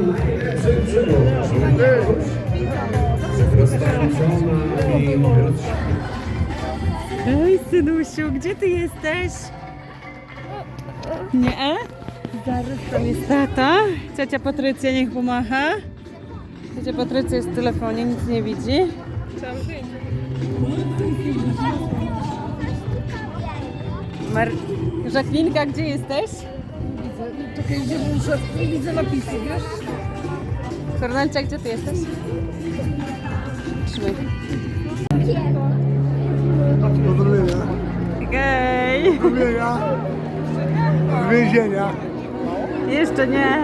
i rozświetla. Ej, synusiu, gdzie ty jesteś? Nie? Zaraz tam jest tata. Ciocia Patrycja niech pomacha. Ciocia Patrycja jest w telefonie, nic nie widzi. Mar... Żaklinka, gdzie jesteś? Gdzie muszę? Nie widzę napisu, wiesz? Kornelcia, gdzie ty jesteś? Trzymaj. Pozdrowienia. Hej! Pozdrowienia. Z więzienia. Jeszcze nie.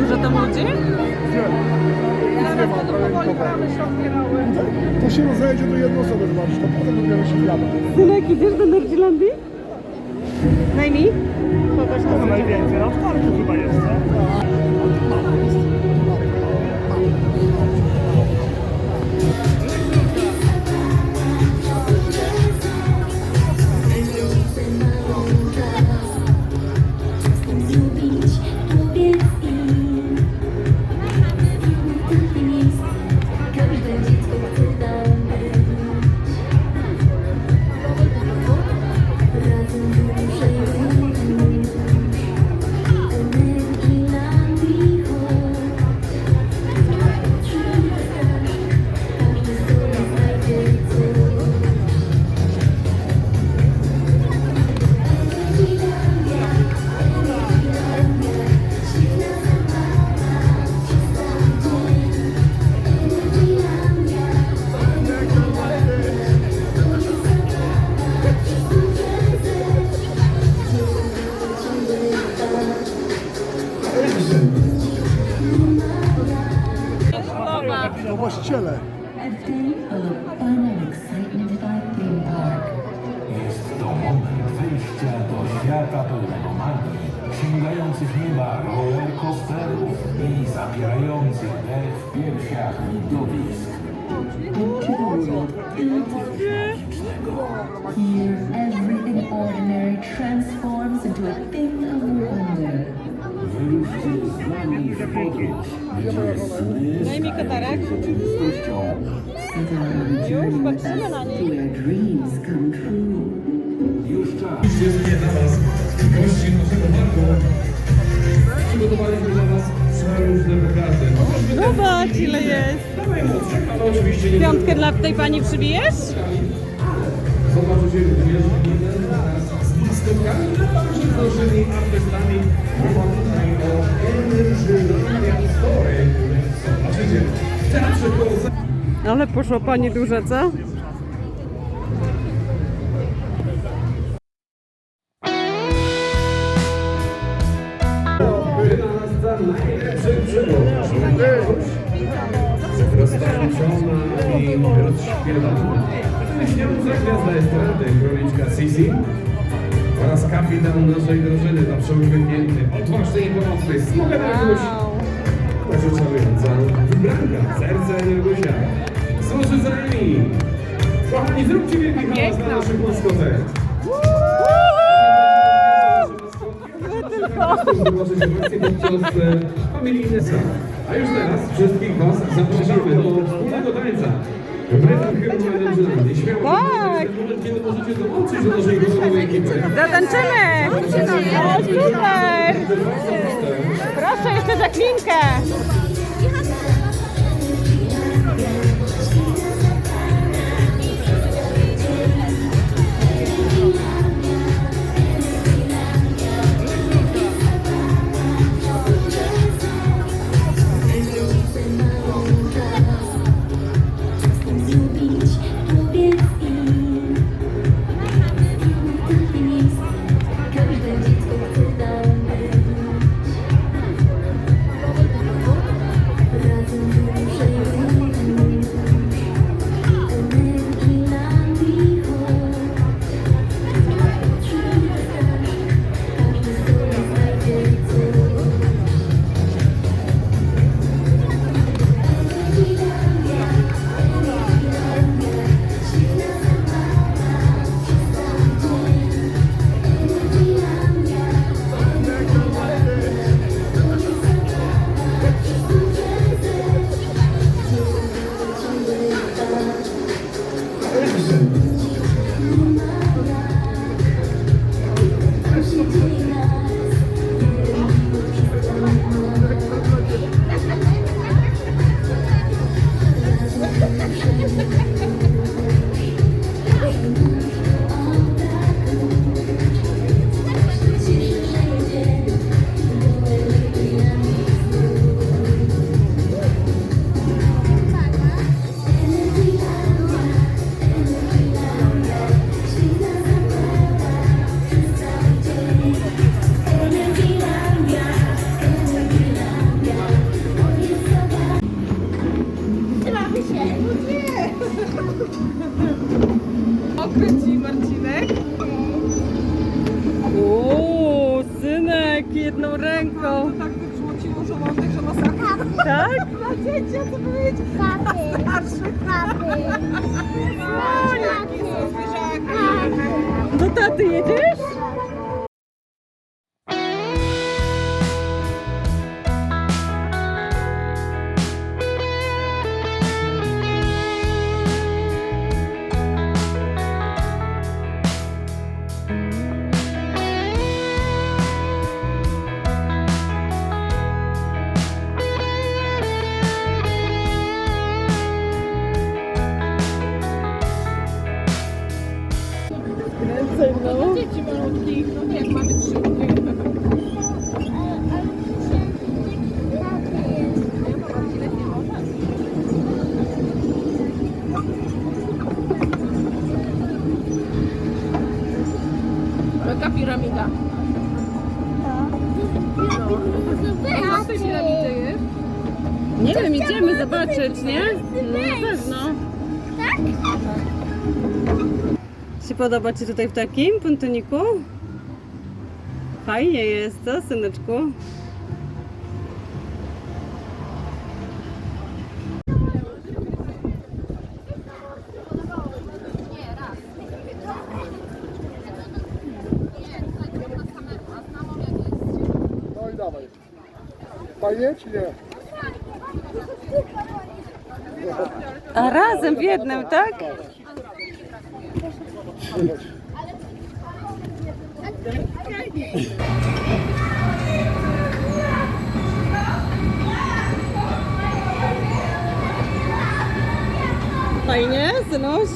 Dużo tam ludzi? To się rozejdzie do jednej osoby zobaczysz, to potem dopiero się zjada. Synek, idziesz do Nerdzilandii? Najmniej? To najwięcej, na czwartku chyba jest, Zlubić, To właściciele. A day full of fun and excitement by theme park. Jest to moment wejścia do świata pełnego magii, sięgających nieba rollercoasterów i zabierających dech w piersiach widowisk. Into the world filled with magicznego. Here, everything ordinary transforms into a thing of wonder. Wyruszcie z nami w podróż, gdzie sny Daj mi katarek. rzeczywistością. Set out on a journey with us to where dreams come true. Już czas. Wszystkie dla Was gości naszego parku. Przygotowaliśmy dla Was różne pokazy. Zobacz ile jest. Najmłodszych, ale oczywiście nie Piątkę dla tej pani przybijesz? Zobaczycie również raz z maskotkami, ale także z naszymi artystami. Mowa tutaj o Energylandia Story. Zobaczycie, w Teatrze Koło Ale poszła pani duża, co? Najlepszych przygód. Roztańczona i rozśpiewana. Śniąca gwiazda estrady, króliczka Sisi oraz kapitan naszej drużyny, zawsze uśmiechnięty, odważny i pomocny, smoga Draguś, także czarująca wybranka, serce Energusia. Służy za nimi. Kochani, zróbcie wielki hałas dla naszych akcję podczas sam. A już teraz wszystkich Was zapraszamy do Tak. Zatańczymy! O, super! Proszę, jeszcze za навіть старших. Ой, які смішаки. Nie wiem, idziemy zobaczyć, nie? No na pewno. Tak? Się podoba Ci tutaj w takim pontoniku? Fajnie jest, co syneczku? No i dawaj. Fajnie czy nie? A razem w jednym, tak? Fajnie, synuś?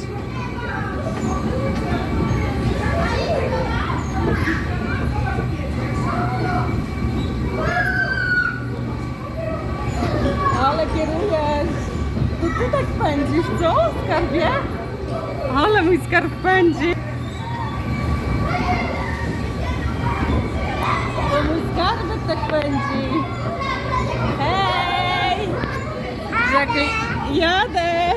Ale kierujesz. Ty tak pędzisz, co? Skarbie? Ale mój skarb pędzi. To mój skarbek tak pędzi. Hej! Czekaj, jadę!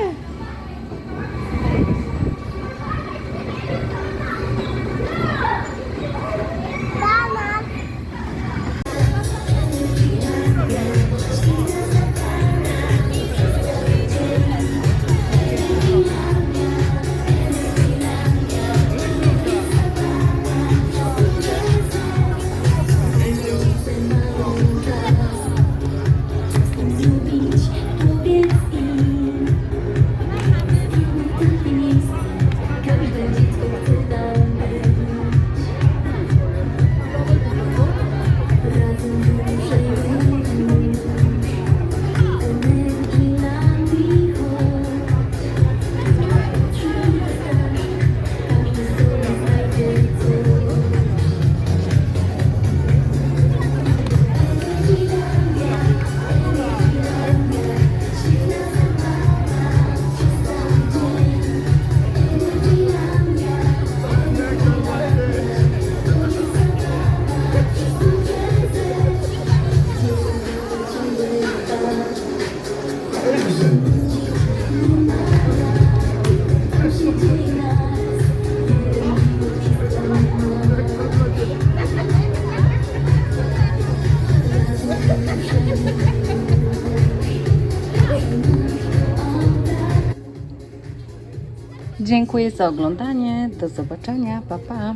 Dziękuję za oglądanie. Do zobaczenia. Pa pa.